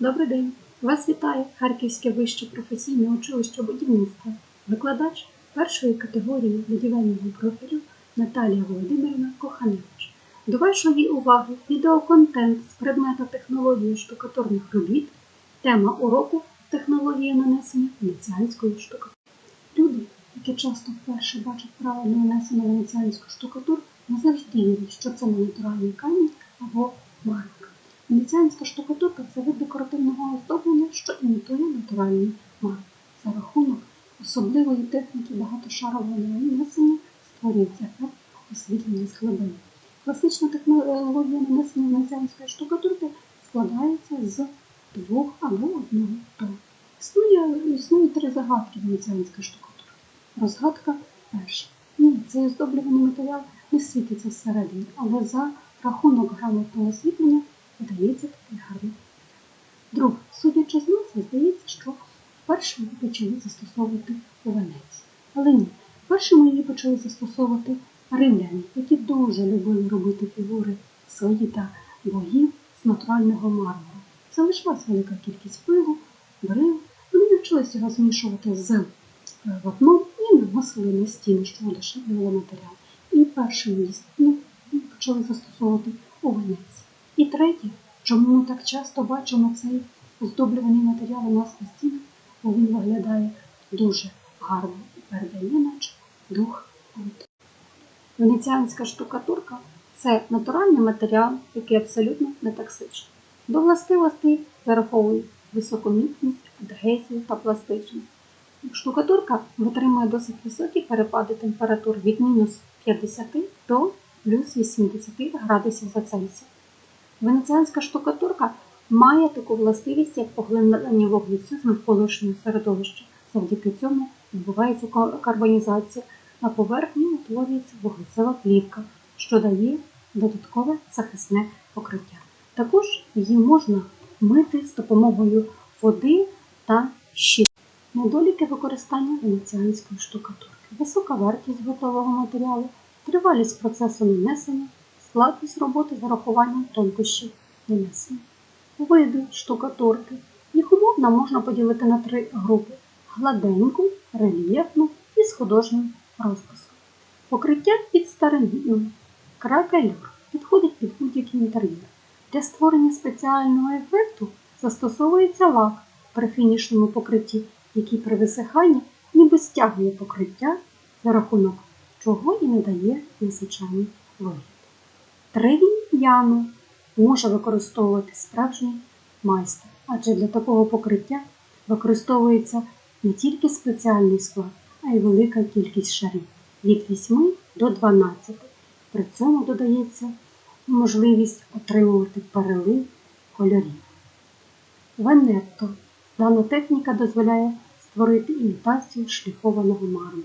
Добрий день! Вас вітає Харківське вище професійне училище будівництва, викладач першої категорії будівельного профілю Наталія Володимирівна Коханевич. До вашої уваги відеоконтент з предмета технології штукатурних робіт, тема уроку технології нанесення венеціанської штукатури. Люди, які часто вперше бачать правильно нанесену венеціанську штукатуру, не завжди вірять, що це не камінь або мармур. Венеціанська штукатурка це вид декоративного оздоблення, що імітує натуральний мармур. За рахунок особливої техніки багатошарового нанесення створюється ефект освітлення з глибини. Класична технологія нанесення венеціанської штукатурки складається з двох або одного тону. Існує, існує три загадки венеціанської штукатурки. Розгадка перша. Ні, цей оздоблюваний матеріал не світиться зсередини, але за рахунок грамотного освітлення видається такий гарний. Друге, судячи з назви, здається, що вперше її почали застосовувати у Венеції. Але ні, першими її почали застосовувати римляни, які дуже любили робити фігури свої та богів з натурального мармуру. Залишилась велика кількість пилу, брил. Вони навчилися його змішувати з е, вапном і наносили на стіни, що удешевлювало матеріал. І першими її ну, почали застосовувати у Венеції. Третє, чому ми так часто бачимо цей оздоблюваний матеріал у нас на стінах, бо він виглядає дуже гарно і передає наче дух культури. Венеціанська штукатурка це натуральний матеріал, який абсолютно не токсичний. До властивостей зараховують високу міцність, адгезію та пластичність. Штукатурка витримує досить високі перепади температур від мінус 50 до плюс 80 градусів за Цельсієм. Венеціанська штукатурка має таку властивість, як поглинання вуглецю з навколишнього середовища. Завдяки цьому відбувається карбонізація. На поверхні утворюється вуглецева плівка, що дає додаткове захисне покриття. Також її можна мити з допомогою води та щит. Недоліки використання венеціанської штукатурки. Висока вартість готового матеріалу, тривалість процесу нанесення, складність роботи з урахуванням тонкощів нанесення. Види штукатурки. Їх умовно можна поділити на три групи: гладеньку, рельєфну і з художнім розписом. Покриття під старинну. Кракелюр підходить під будь-який інтер'єр. Для створення спеціального ефекту застосовується лак при фінішному покритті, який при висиханні ніби стягує покриття, за рахунок чого і не дає незвичайний вигляд. Тривін'яно може використовувати справжній майстер, адже для такого покриття використовується не тільки спеціальний склад, а й велика кількість шарів від 8 до 12. При цьому додається можливість отримувати перелив кольорів. Венетто. Дана техніка дозволяє створити імітацію шліфованого мармуру.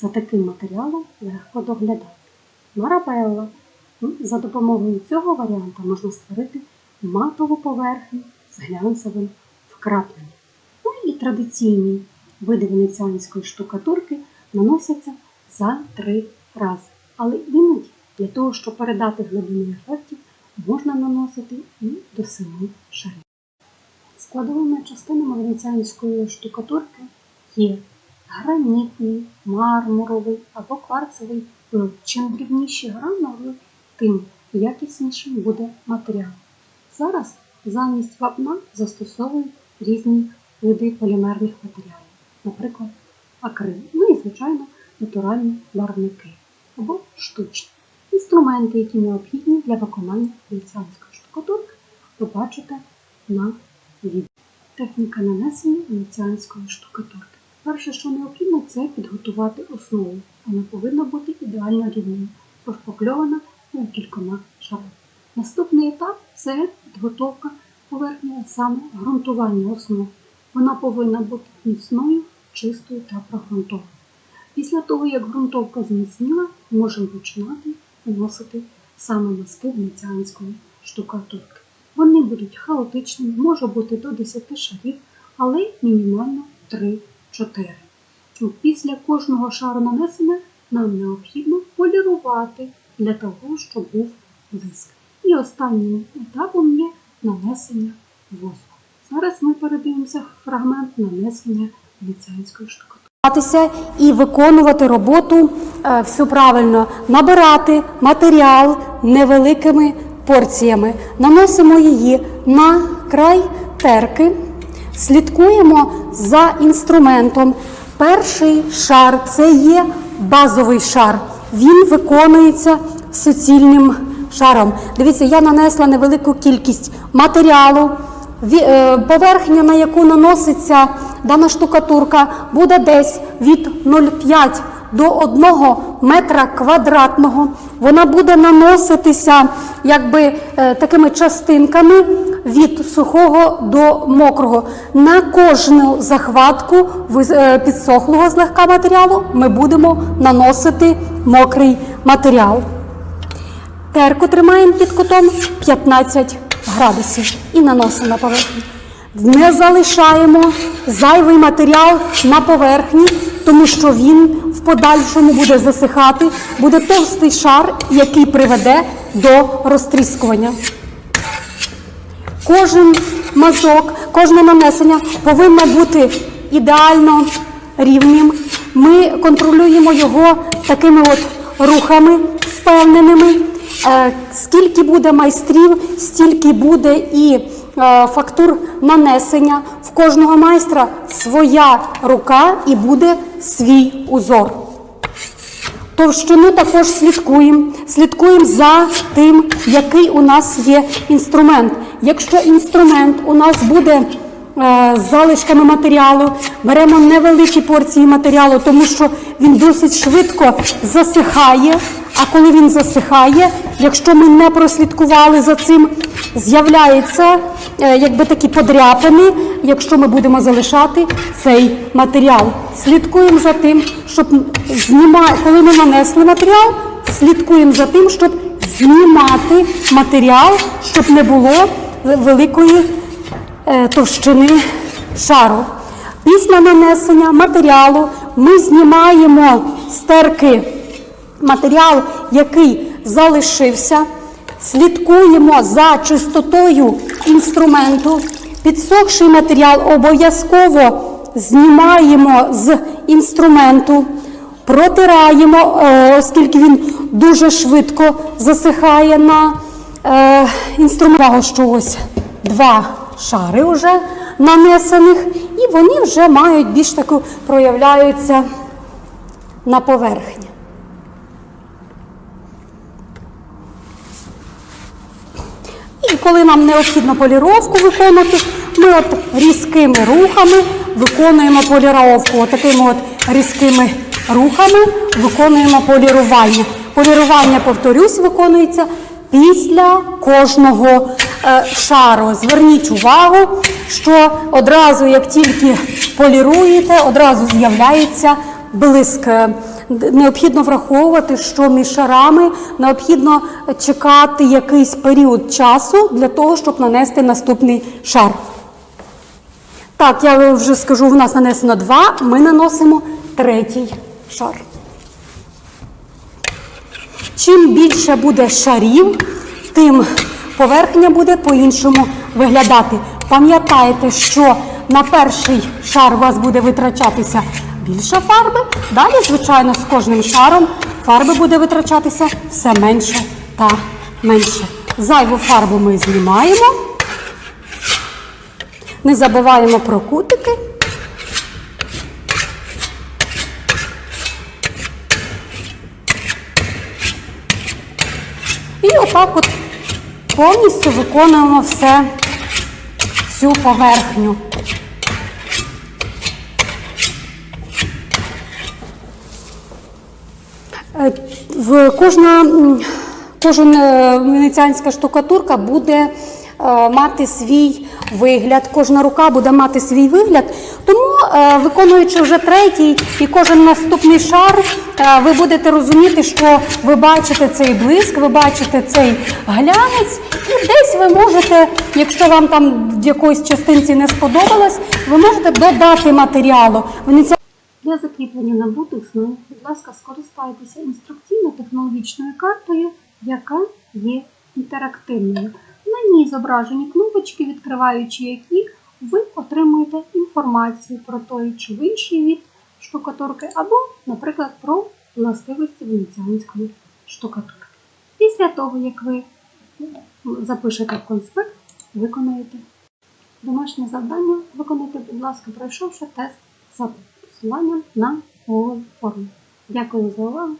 За таким матеріалом легко доглядати. Марабелла. За допомогою цього варіанта можна створити матову поверхню з глянцевим вкрапленням. Ну і традиційні види венеціанської штукатурки наносяться за три рази. Але іноді для того, щоб передати глибину ефектів, можна наносити і до семи шарів. Складовими частинами венеціанської штукатурки є гранітний, мармуровий або кварцевий пил. Чим дрібніші гранули, тим якіснішим буде матеріал. Зараз замість вапна застосовують різні види полімерних матеріалів, наприклад, акрил, ну і, звичайно, натуральні барвники або штучні. Інструменти, які необхідні для виконання венеціанської штукатурки, ви бачите на відео. Техніка нанесення венеціанської штукатурки. Перше, що необхідно, це підготувати основу. Вона повинна бути ідеально рівною, пошпакльована кількома шарами. Наступний етап це підготовка поверхні, а саме ґрунтування основи. Вона повинна бути міцною, чистою та прогрунтованою. Після того, як ґрунтовка зміцніла, можемо починати наносити саме мазки венеціанської штукатурки. Вони будуть хаотичними, може бути до 10 шарів, але мінімально 3-4. Після кожного шару нанесення нам необхідно полірувати для того, щоб був блиск. І останнім етапом є нанесення воску. Зараз ми передивимося фрагмент нанесення венеціанської штукатурки. І виконувати роботу е, все правильно, набирати матеріал невеликими порціями. Наносимо її на край терки, слідкуємо за інструментом. Перший шар це є базовий шар. Він виконується суцільним шаром. Дивіться, я нанесла невелику кількість матеріалу. Е, Поверхня, на яку наноситься дана штукатурка, буде десь від 0,5 до 1 метра квадратного. Вона буде наноситися якби е, такими частинками від сухого до мокрого. На кожну захватку е, підсохлого злегка матеріалу ми будемо наносити мокрий матеріал. Терку тримаємо під кутом 15 градусів і наносимо на поверхню. Не залишаємо зайвий матеріал на поверхні, тому що він в подальшому буде засихати, буде товстий шар, який приведе до розтріскування. Кожен мазок, кожне нанесення повинно бути ідеально рівним. Ми контролюємо його такими от рухами впевненими. Е, Скільки буде майстрів, стільки буде і е, фактур нанесення. В кожного майстра своя рука і буде свій узор. Товщину також слідкуємо. Слідкуємо за тим, який у нас є інструмент. Якщо інструмент у нас буде з залишками матеріалу, беремо невеликі порції матеріалу, тому що він досить швидко засихає. А коли він засихає, якщо ми не прослідкували за цим, з'являється е, якби такі подряпини, якщо ми будемо залишати цей матеріал. Слідкуємо за тим, щоб зніма... коли ми нанесли матеріал, слідкуємо за тим, щоб знімати матеріал, щоб не було великої е, товщини шару. Після нанесення матеріалу ми знімаємо з терки матеріал, який залишився, слідкуємо за чистотою інструменту. Підсохший матеріал обов'язково знімаємо з інструменту, протираємо, е, оскільки він дуже швидко засихає на е, інструмент. Два шари вже нанесених, і вони вже мають більш таку проявляються на поверхні. І коли нам необхідно поліровку виконати, ми от різкими рухами виконуємо поліровку. От такими от різкими рухами виконуємо полірування. Полірування, повторюсь, виконується після кожного шару. Зверніть увагу, що одразу, як тільки поліруєте, одразу з'являється блиск. Необхідно враховувати, що між шарами необхідно чекати якийсь період часу для того, щоб нанести наступний шар. Так, я вже скажу, в нас нанесено два, ми наносимо третій шар. Чим більше буде шарів, тим поверхня буде по-іншому виглядати. Пам'ятайте, що на перший шар у вас буде витрачатися більше фарби. Далі, звичайно, з кожним шаром фарби буде витрачатися все менше та менше. Зайву фарбу ми знімаємо. Не забуваємо про кутики. І отак от повністю виконуємо все, всю поверхню. Е, В кожна, м, кожен е, венеціанська штукатурка буде мати свій вигляд, кожна рука буде мати свій вигляд. Тому, е, виконуючи вже третій і кожен наступний шар, е, ви будете розуміти, що ви бачите цей блиск, ви бачите цей глянець, і десь ви можете, якщо вам там в якоїсь частинці не сподобалось, ви можете додати матеріалу. Для закріплення набутих знань, будь ласка, скористайтеся інструкційно-технологічною картою, яка є інтерактивною. На ній зображені кнопочки, відкриваючи які ви отримуєте інформацію про той чи інший від штукатурки, або, наприклад, про властивості венеціанської штукатурки. Після того, як ви запишете конспект, виконаєте домашнє завдання, виконайте, будь ласка, пройшовши тест за посиланням на Google форму. Дякую за увагу.